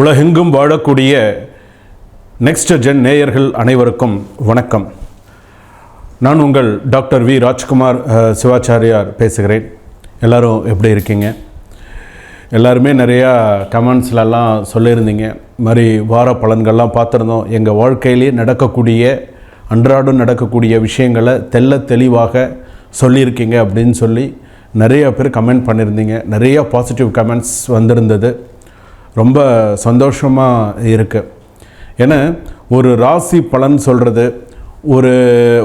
உலகெங்கும் வாழக்கூடிய next gen நேயர்கள் அனைவருக்கும் வணக்கம். நான் உங்கள் டாக்டர் வி. ராஜ்குமார் சிவாச்சாரியார் பேசுகிறேன். எல்லாரும் எப்படி இருக்கீங்க? எல்லாருமே நிறையா கமெண்ட்ஸ்லலாம் சொல்லியிருந்தீங்க. மாதிரி வார பலன்கள்லாம் பார்த்துருந்தோம். எங்கள் வாழ்க்கையிலே நடக்கக்கூடிய அன்றாடம் நடக்கக்கூடிய விஷயங்களை தெள்ள தெளிவாக சொல்லியிருக்கீங்க அப்படின்னு சொல்லி நிறைய பேர் கமெண்ட் பண்ணியிருந்தீங்க. நிறையா பாசிட்டிவ் கமெண்ட்ஸ் வந்திருந்தது. ரொம்ப சந்தோஷமாக இருக்குது ஏன்னா ஒரு ராசி பலன் சொல்கிறது ஒரு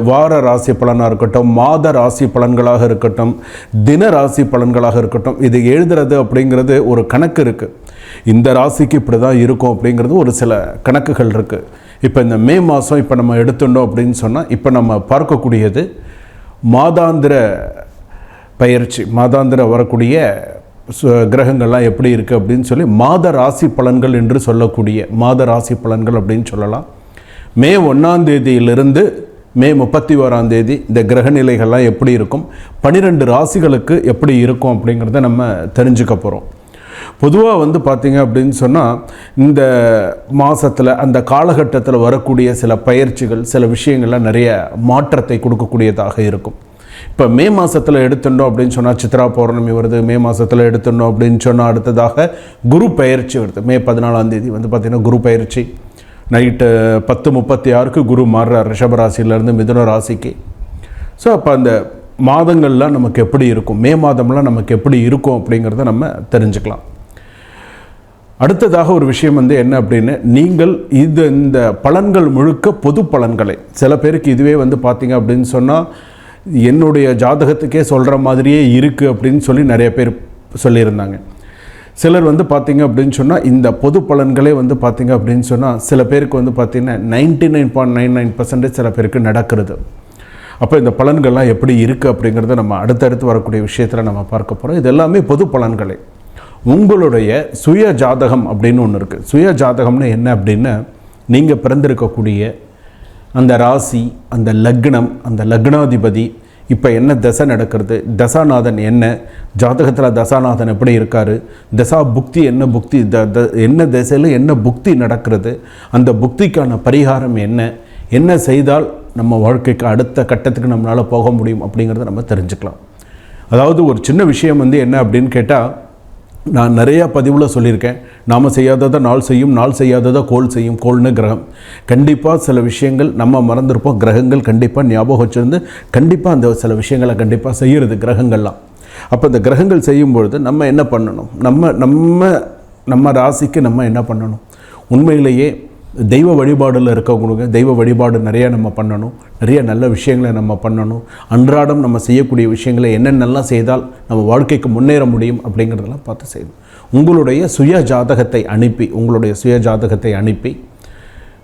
வார ராசி பலனாக இருக்கட்டும் மாத ராசி பலன்களாக இருக்கட்டும் தின ராசி பலன்களாக இருக்கட்டும் இது எழுதுறது அப்படிங்கிறது ஒரு கணக்கு இருக்குது இந்த ராசிக்கு இப்படி தான் இருக்கும் அப்படிங்கிறது ஒரு சில கணக்குகள் இருக்குது இப்போ இந்த மே மாதம் இப்போ நம்ம எடுத்துட்டோம் அப்படின்னு சொன்னால் இப்போ நம்ம பார்க்கக்கூடியது மாதாந்திர பயிற்சி மாதாந்திர வரக்கூடிய கிரகங்கள்லாம் எப்படி இருக்குது அப்படின்னு சொல்லி மாத ராசி பலன்கள் என்று சொல்லக்கூடிய மாத ராசி பலன்கள் அப்படின்னு சொல்லலாம். மே ஒன்றாம் தேதியிலிருந்து மே முப்பத்தி ஓராம் தேதி இந்த கிரக நிலைகள்லாம் எப்படி இருக்கும் பன்னிரெண்டு ராசிகளுக்கு எப்படி இருக்கும் அப்படிங்கிறத நம்ம தெரிஞ்சுக்க போகிறோம் பொதுவாக வந்து பார்த்திங்க அப்படின்னு சொன்னால் இந்த மாதத்தில் அந்த காலகட்டத்தில் வரக்கூடிய சில பயிற்சிகள் சில விஷயங்கள்லாம் நிறைய மாற்றத்தை கொடுக்கக்கூடியதாக இருக்கும். இப்போ மே மாதத்தில் எடுத்துட்டோம் அப்படின்னு சொன்னால் சித்ரா பௌர்ணமி வருது. மே மாதத்தில் எடுத்துட்டோம் அப்படின்னு சொன்னால் அடுத்ததாக குரு பயிற்சி வருது. மே பதினாலாம் தேதி வந்து பார்த்திங்கன்னா குரு பயிற்சி நைட்டு பத்து முப்பத்தி ஆறுக்கு குரு மாறுறார் ரிஷபராசியிலேருந்து மிதுன ராசிக்கு. ஸோ அப்போ அந்த மாதங்கள்லாம் நமக்கு எப்படி இருக்கும்? மே மாதம்லாம் நமக்கு எப்படி இருக்கும் அப்படிங்கிறத நம்ம தெரிஞ்சுக்கலாம். அடுத்ததாக ஒரு விஷயம் வந்து என்ன அப்படின்னு நீங்கள் இது இந்த பலன்கள் முழுக்க பொது பலன்களை. சில பேருக்கு இதுவே வந்து பார்த்தீங்க அப்படின்னு சொன்னால் என்னுடைய ஜாதகத்துக்கே சொல்கிற மாதிரியே இருக்குது அப்படின்னு சொல்லி நிறைய பேர் சொல்லியிருந்தாங்க. சிலர் வந்து பார்த்திங்க அப்படின்னு சொன்னால் இந்த பொது பலன்களே வந்து பார்த்திங்க அப்படின்னு சொன்னால் சில பேருக்கு வந்து பார்த்தீங்கன்னா ninety nine point nine nine percentage சில பேருக்கு நடக்கிறது. அப்போ இந்த பலன்கள்லாம் எப்படி இருக்குது அப்படிங்கிறத நம்ம அடுத்தடுத்து வரக்கூடிய விஷயத்தில் நம்ம பார்க்க போகிறோம் இது எல்லாமே பொது பலன்களே. உங்களுடைய சுய ஜாதகம் அப்படின்னு ஒன்று இருக்குது சுய ஜாதகம்னு என்ன அப்படின்னா நீங்கள் பிறந்திருக்கக்கூடிய அந்த ராசி அந்த லக்னம் அந்த லக்னாதிபதி இப்போ என்ன தசை நடக்கிறது? தசாநாதன் என்ன? ஜாதகத்தில் தசாநாதன் எப்படி இருக்கார்? தசா புக்தி என்ன புக்தி த த என்ன திசையில் என்ன புக்தி நடக்கிறது? அந்த புக்திக்கான பரிகாரம் என்ன? என்ன செய்தால் நம்ம வாழ்க்கைக்கு அடுத்த கட்டத்துக்கு நம்மளால் போக முடியும் அப்படிங்கிறத நம்ம தெரிஞ்சுக்கலாம். அதாவது ஒரு சின்ன விஷயம் வந்து என்ன அப்படின்னு கேட்டால் நான் நிறையா பதிவில் சொல்லியிருக்கேன். நாம் செய்யாததை நாள் செய்யும் நாள் செய்யாததை கோல் செய்யும் கோல்னு கிரகம். கண்டிப்பாக சில விஷயங்கள் நம்ம மறந்துருப்போம். கிரகங்கள் கண்டிப்பாக ஞாபகம் வச்சிருந்து கண்டிப்பாக அந்த சில விஷயங்களை கண்டிப்பாக செய்கிறது கிரகங்கள்லாம். அப்போ இந்த கிரகங்கள் செய்யும்பொழுது நம்ம என்ன பண்ணணும்? நம்ம நம்ம நம்ம ராசிக்கு நம்ம என்ன பண்ணணும்? உண்மையிலேயே தெய்வ வழிபாடில் இருக்கவங்களுக்கு தெய்வ வழிபாடு நிறைய நம்ம பண்ணணும். நிறைய நல்ல விஷயங்களை நம்ம பண்ணணும். அன்றாடம் நம்ம செய்யக்கூடிய விஷயங்களை என்னென்னலாம் செய்தால் நம்ம வாழ்க்கைக்கு முன்னேற முடியும் அப்படிங்கிறதெல்லாம் பார்த்து செய்யணும். உங்களுடைய சுய ஜாதகத்தை அனுப்பி உங்களுடைய சுய ஜாதகத்தை அனுப்பி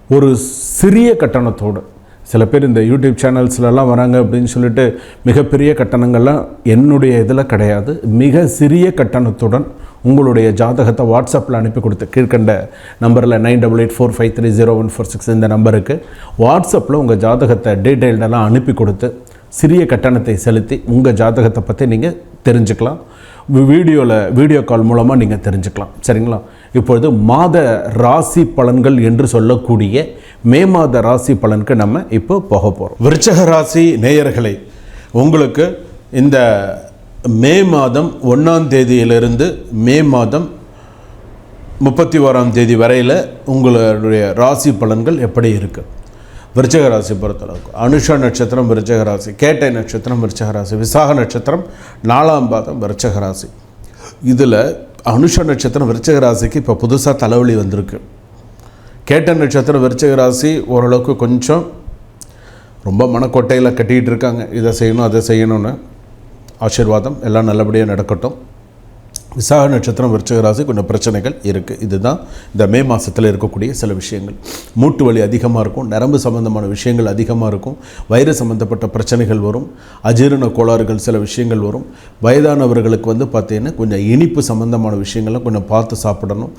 ஒரு சிறிய கட்டணத்தோடு சில பேர் இந்த யூடியூப் சேனல்ஸ்லலாம் வராங்க அப்படின்னு சொல்லிட்டு மிகப்பெரிய கட்டணங்கள்லாம் என்னுடைய இதில் கிடையாது. மிக சிறிய கட்டணத்துடன் உங்களுடைய ஜாதகத்தை வாட்ஸ்அப்பில் அனுப்பி கொடுத்து கீழ்கண்ட நம்பரில் nine double eight four five three zero one four six இந்த நம்பருக்கு வாட்ஸ்அப்பில் உங்கள் ஜாதகத்தை டீட்டெயில்டெல்லாம் அனுப்பி கொடுத்து சிறிய கட்டணத்தை செலுத்தி உங்கள் ஜாதகத்தை பற்றி நீங்கள் தெரிஞ்சுக்கலாம். வீடியோவில் வீடியோ கால் மூலமாக நீங்கள் தெரிஞ்சுக்கலாம். சரிங்களா? இப்பொழுது மாத ராசி பலன்கள் என்று சொல்லக்கூடிய மே மாத ராசி பலனுக்கு நம்ம இப்போ போக போகிறோம் விருச்சக ராசி நேயர்களை உங்களுக்கு இந்த மே மாதம் ஒன்றாம் தேதியிலிருந்து மே மாதம் முப்பத்தி ஓராம் தேதி வரையில் உங்களுடைய ராசி பலன்கள் எப்படி இருக்குது விருச்சக ராசி பொறுத்தளவுக்கு. அனுஷா நட்சத்திரம் விருச்சக ராசி கேட்டை நட்சத்திரம் விருச்சக ராசி விசாக நட்சத்திரம் நாலாம் பாதம் விருச்சக ராசி. இதில் அனுஷ நட்சத்திரம் விருச்சக ராசிக்கு இப்போ புதுசாக தலைவலி வந்திருக்கு. கேட்ட நட்சத்திரம் விருச்சக ராசி ஓரளவுக்கு கொஞ்சம் ரொம்ப மனக்கொட்டையில் கட்டிக்கிட்டு இருக்காங்க. இதை செய்யணும் அதை செய்யணும்னு. ஆசீர்வாதம் எல்லாம் நல்லபடியாக நடக்கட்டும். விசாக நட்சத்திரம் விருச்சகராசி கொஞ்சம் பிரச்சனைகள் இருக்குது இதுதான் இந்த மே மாதத்தில் இருக்கக்கூடிய சில விஷயங்கள். மூட்டு வலி அதிகமாக இருக்கும் நரம்பு சம்பந்தமான விஷயங்கள் அதிகமாக இருக்கும் வயிறு சம்பந்தப்பட்ட பிரச்சனைகள் வரும் அஜீரண கோளாறுகள் சில விஷயங்கள் வரும். வயதானவர்களுக்கு வந்து பார்த்தீங்கன்னா கொஞ்சம் இனிப்பு சம்பந்தமான விஷயங்கள்லாம் கொஞ்சம் பார்த்து சாப்பிடணும்.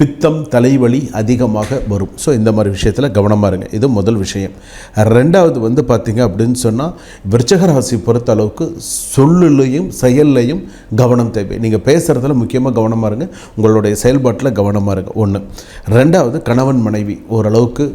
பித்தம் தலைவலி அதிகமாக வரும். ஸோ இந்த மாதிரி விஷயத்தில் கவனமாக இருங்க இது முதல் விஷயம். ரெண்டாவது வந்து பார்த்தீங்க அப்படின்னு சொன்னால் விருச்சகராசி பொறுத்த அளவுக்கு சொல்லுலையும் செயல்லையும் கவனம் தேவை. நீங்கள் பேசுகிறதுல முக்கியமாக கவனமாக இருங்க உங்களுடைய செயல்பாட்டில் கவனமாக இருங்க. ஒன்று ரெண்டாவது கணவன் மனைவி ஓரளவுக்கு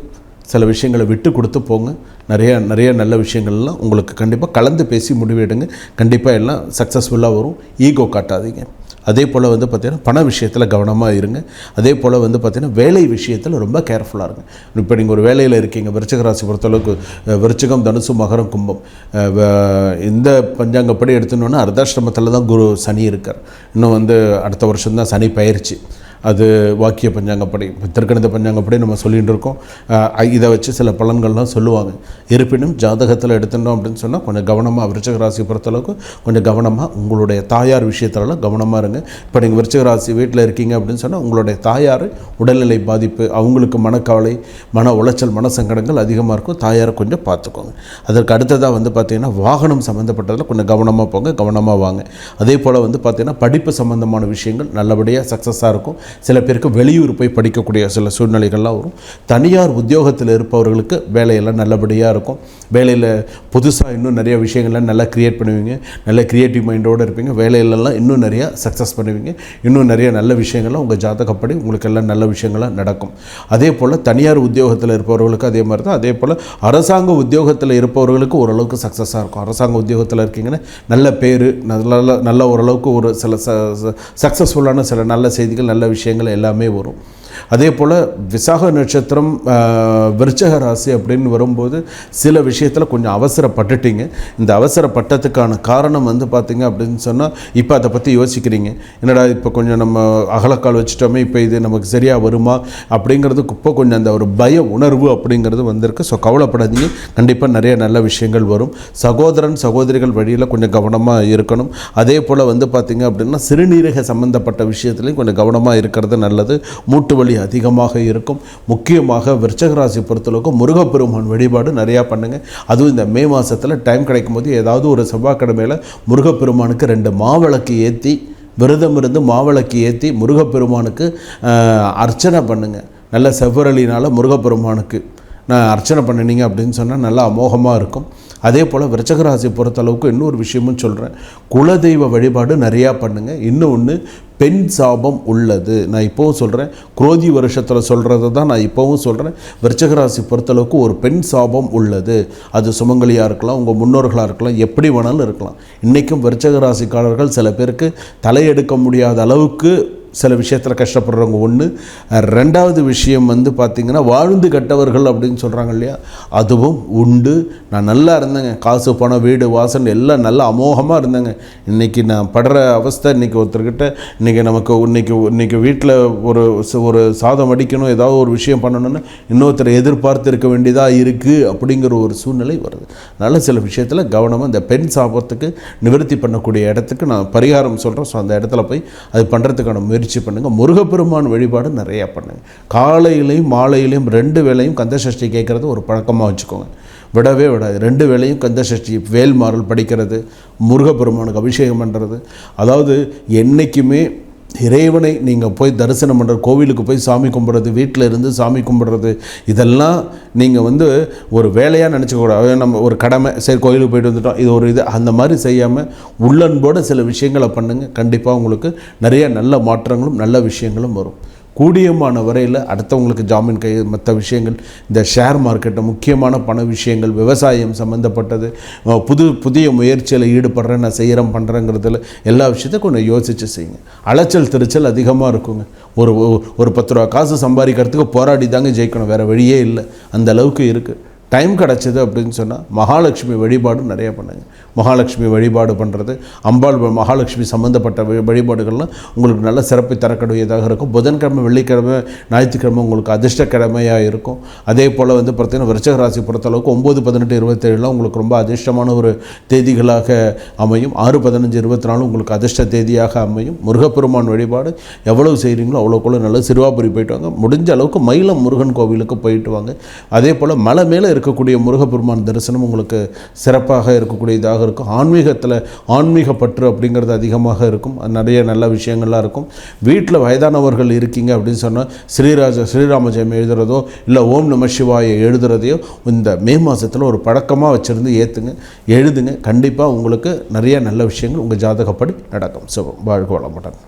சில விஷயங்களை விட்டு கொடுத்து போங்க. நிறைய நிறைய நல்ல விஷயங்கள்லாம் உங்களுக்கு கண்டிப்பாக கலந்து பேசி முடிவெடுங்க கண்டிப்பாக எல்லாம் சக்ஸஸ்ஃபுல்லாக வரும். ஈகோ காட்டாதீங்க. அதே போல் வந்து பார்த்திங்கன்னா பண விஷயத்தில் கவனமாக இருங்க. அதே போல் வந்து பார்த்திங்கன்னா வேலை விஷயத்தில் ரொம்ப கேர்ஃபுல்லாக இருங்க. இப்போ நீங்கள் ஒரு வேலையில் இருக்கீங்க விருச்சிக ராசி பொறுத்தளவுக்கு அஹ், விருச்சிகம் தனுசு மகரம் கும்பம். இந்த பஞ்சாங்கப்படி எடுத்துனோன்னா அர்த்தாஷ்டிரமத்தில் தான் குரு சனி இருக்கார். இன்னும் வந்து அடுத்த வருஷம்தான் சனி பயிற்சி. அது வாக்கிய பஞ்சாங்கப்படி திருக்கணித பஞ்சாங்கப்படி நம்ம சொல்லிகிட்டு இருக்கோம். இதை வச்சு சில பலன்கள்லாம் சொல்லுவாங்க. இருப்பினும் ஜாதகத்தில் எடுத்துட்டோம் அப்படின்னு சொன்னால் கொஞ்சம் கவனமாக விருச்சக ராசி பொறுத்தளவுக்கு கொஞ்சம் கவனமாக உங்களுடைய தாயார் விஷயத்துலலாம் கவனமாக இருங்க. இப்போ நீங்கள் விருச்சக ராசி வீட்டில் இருக்கீங்க அப்படின்னு சொன்னால் உங்களுடைய தாயார் உடல்நிலை பாதிப்பு அவங்களுக்கு மனக்கவலை மன உளைச்சல் மன சங்கடங்கள் அதிகமாக இருக்கும். தாயாரை கொஞ்சம் பார்த்துக்கோங்க. அதற்கு அடுத்ததாக வந்து பார்த்திங்கன்னா வாகனம் சம்மந்தப்பட்டதில் கொஞ்சம் கவனமாக போங்க கவனமாக வாங்க. அதே போல் வந்து பார்த்திங்கன்னா படிப்பு சம்மந்தமான விஷயங்கள் நல்லபடியாக சக்ஸஸாக இருக்கும். சில பேருக்கு வெளியூர் போய் படிக்கக்கூடிய சில சூழ்நிலைகள்லாம் வரும். தனியார் உத்தியோகத்தில் இருப்பவர்களுக்கு வேலையெல்லாம் நல்லபடியாக இருக்கும். வேலையில் புதுசாக இன்னும் நிறைய விஷயங்கள்லாம் நல்லா க்ரியேட் பண்ணுவீங்க. நல்ல க்ரியேட்டிவ் மைண்டோடு இருப்பீங்க. வேலையிலலாம் இன்னும் நிறையா சக்ஸஸ் பண்ணுவீங்க. இன்னும் நிறைய நல்ல விஷயங்கள்லாம் உங்கள் ஜாதகப்படி உங்களுக்கு எல்லாம் நல்ல விஷயங்கள்லாம் நடக்கும். அதே போல் தனியார் உத்தியோகத்தில் இருப்பவர்களுக்கு அதே மாதிரி தான். அதே போல் அரசாங்க உத்தியோகத்தில் இருப்பவர்களுக்கு ஓரளவுக்கு சக்ஸஸாக இருக்கும். அரசாங்க உத்தியோகத்தில் இருக்கீங்கன்னா நல்ல பேர் நல்ல நல்ல ஓரளவுக்கு ஒரு சில சக்ஸஸ்ஃபுல்லான சில நல்ல செய்திகள் நல்ல விஷயங்கள் எல்லாமே வரும். அதே போல் விசாக நட்சத்திரம் விருச்சக ராசி அப்படின்னு வரும்போது சில விஷயத்தில் கொஞ்சம் அவசரப்பட்டுட்டீங்க. இந்த அவசரப்பட்டதுக்கான காரணம் வந்து பார்த்தீங்க அப்படின்னு சொன்னால் இப்போ அதை பற்றி யோசிக்கிறீங்க. என்னடா இப்போ கொஞ்சம் நம்ம அகலக்கால் வச்சுட்டோமே இப்போ இது நமக்கு சரியாக வருமா அப்படிங்கிறதுக்கு இப்போ கொஞ்சம் அந்த ஒரு பய உணர்வு அப்படிங்கிறது வந்திருக்கு. ஸோ கவலைப்படாதீங்க. கண்டிப்பாக நிறைய நல்ல விஷயங்கள் வரும். சகோதரன் சகோதரிகள் வழியில் கொஞ்சம் கவனமாக இருக்கணும். அதே போல் வந்து பார்த்திங்க அப்படின்னா சிறுநீரக சம்மந்தப்பட்ட விஷயத்துலையும் கொஞ்சம் கவனமாக இருக்கிறது நல்லது. மூட்டு வலி அதிகமாக இருக்கும். முக்கியமாக விருச்சகராசி பொறுத்தளவுக்கு முருகப்பெருமான் வழிபாடு நிறையா பண்ணுங்கள் அதுவும் இந்த மே மாதத்தில் டைம் கிடைக்கும் போது ஏதாவது ஒரு செவ்வாய்க்கிழமையில் முருகப்பெருமானுக்கு ரெண்டு மாவிளக்கு ஏற்றி விரதம் இருந்து மாவிளக்கு ஏற்றி முருகப்பெருமானுக்கு அர்ச்சனை பண்ணுங்கள் நல்ல செவ்வரளினால் முருகப்பெருமானுக்கு நான் அர்ச்சனை பண்ணினீங்க அப்படின்னு சொன்னால் நல்லா அமோகமாக இருக்கும். அதே போல் விருச்சக பொறுத்த பொறுத்தளவுக்கு இன்னொரு விஷயமும் சொல்கிறேன் குலதெய்வ வழிபாடு நிறையா பண்ணுங்கள் இன்னொன்று பெண் சாபம் உள்ளது. நான் இப்போவும் சொல்கிறேன் குரோதி வருஷத்தில் சொல்கிறது தான் நான் இப்போவும் சொல்கிறேன் விருச்சகராசி பொறுத்தளவுக்கு ஒரு பெண் சாபம் உள்ளது. அது சுமங்கலியாக இருக்கலாம் உங்கள் முன்னோர்களாக இருக்கலாம் எப்படி வேணாலும் இருக்கலாம். இன்றைக்கும் விருச்சகராசிக்காரர்கள் சில பேருக்கு தலையெடுக்க முடியாத அளவுக்கு சில விஷயத்தில் கஷ்டப்படுறவங்க ஒன்று ரெண்டாவது விஷயம் வந்து பார்த்திங்கன்னா வாழ்ந்து கட்டவர்கள் அப்படின்னு சொல்கிறாங்க இல்லையா? அதுவும் உண்டு. நான் நல்லா இருந்தேங்க. காசு பணம் வீடு வாசல் எல்லாம் நல்லா அமோகமாக இருந்தேங்க. இன்றைக்கி நான் படுற அவஸ்தை இன்றைக்கி ஒருத்தர்கிட்ட இன்றைக்கி நமக்கு இன்றைக்கி இன்றைக்கி வீட்டில் ஒரு ஒரு சாதம் அடிக்கணும் ஏதாவது ஒரு விஷயம் பண்ணணும்னு இன்னொருத்தரை எதிர்பார்த்து இருக்க வேண்டியதாக இருக்குது அப்படிங்கிற ஒரு சூழ்நிலை வருது. அதனால் சில விஷயத்தில் கவனமாக இந்த பெண் சாபத்துக்கு நிவர்த்தி பண்ணக்கூடிய இடத்துக்கு நான் பரிகாரம் சொல்கிறேன் ஸோ அந்த இடத்துல போய் அது பண்ணுறதுக்கான முயற்சி முயற்சி பண்ணுங்கள் முருகப்பெருமான் வழிபாடு நிறையா பண்ணுங்கள் காலையிலையும் மாலையிலையும் ரெண்டு வேளையும் கந்தசஷ்டி கேட்குறது ஒரு பழக்கமாக வச்சுக்கோங்க. விடவே விடாது. ரெண்டு வேளையும் கந்தசஷ்டி வேல்மாறல் படிக்கிறது முருகப்பெருமானுக்கு அபிஷேகம் பண்ணுறது அதாவது என்றைக்குமே இறைவனை நீங்கள் போய் தரிசனம் பண்ணுற கோவிலுக்கு போய் சாமி கும்பிட்றது வீட்டில் இருந்து சாமி கும்பிட்றது இதெல்லாம் நீங்கள் வந்து ஒரு வேலையாக நினச்சிக்கூடாது நம்ம ஒரு கடமை சரி கோயிலுக்கு போயிட்டு வந்துட்டோம் இது ஒரு இது அந்த மாதிரி செய்யாமல் உள்ளன்போடு சில விஷயங்களை பண்ணுங்கள் கண்டிப்பாக உங்களுக்கு நிறைய நல்ல மாற்றங்களும் நல்ல விஷயங்களும் வரும். கூடியமான வரையில் அடுத்தவங்களுக்கு ஜாமீன் கை மற்ற விஷயங்கள் இந்த ஷேர் மார்க்கெட்டை முக்கியமான பண விஷயங்கள் விவசாயம் சம்மந்தப்பட்டது புது புதிய முயற்சியில் ஈடுபடுறேன் நான் செய்கிறேன் பண்ணுறேங்கிறதுல எல்லா விஷயத்தையும் கொஞ்சம் யோசித்து செய்யுங்க. அலைச்சல் திருச்சல் அதிகமாக இருக்குங்க. ஒரு ஒரு- ஒரு பத்து ரூபா காசு சம்பாதிக்கிறதுக்கு போராடி தாங்க ஜெயிக்கணும் வேறு வழியே இல்லை. அந்த அளவுக்கு இருக்குது டைம் கிடச்சிது அப்படின்னு சொன்னால் மகாலட்சுமி வழிபாடு நிறைய பண்ணுங்க. மகாலட்சுமி வழிபாடு பண்ணுறது அம்பாள் மகாலட்சுமி சம்மந்தப்பட்ட வழி- வழிபாடுகள்லாம் உங்களுக்கு நல்ல சிறப்பை தரக்கூடியதாக இருக்கும். புதன்கிழமை வெள்ளிக்கிழமை ஞாயிற்றுக்கிழமை உங்களுக்கு அதிர்ஷ்டக்கிழமையாக இருக்கும். அதே போல் வந்து பார்த்திங்கன்னா விருச்சக ராசி பொறுத்தளவுக்கு ஒம்பது பதினெட்டு இருபத்தேழுலாம் உங்களுக்கு ரொம்ப அதிர்ஷ்டமான ஒரு தேதிகளாக அமையும். ஆறு பதினஞ்சு இருபத்தி நாலு உங்களுக்கு அதிர்ஷ்ட தேதியாக அமையும். முருகப்பெருமான் வழிபாடு எவ்வளவு செய்கிறீங்களோ அவ்வளோக்குள்ள நல்ல சிறுவாபுரி போயிட்டு வாங்க. முடிஞ்ச அளவுக்கு மயிலம் முருகன் கோவிலுக்கு போயிட்டு வாங்க. அதே போல் மலை மேலே இருக்கக்கூடிய முருகப்பெருமான் தரிசனம் உங்களுக்கு சிறப்பாக இருக்கக்கூடியதாக இருக்கும். ஆன்மீகத்தில் ஆன்மீக பற்று அப்படிங்கிறது அதிகமாக இருக்கும். அது நிறைய நல்ல விஷயங்கள்லாம் இருக்கும். வீட்டில் வயதானவர்கள் இருக்கீங்க அப்படின்னு சொன்னால் ஸ்ரீராஜ ஸ்ரீராமஜெயம் எழுதுகிறதோ எழுதுறதோ இல்லை ஓம் நம சிவாயை எழுதுறதையோ இந்த மே மாதத்தில் ஒரு பழக்கமாக வச்சுருந்து ஏற்றுங்க எழுதுங்க. கண்டிப்பாக உங்களுக்கு நிறைய நல்ல விஷயங்கள் உங்கள் ஜாதகப்படி நடக்கும். ஸோ வாழ்க வளமுடன்.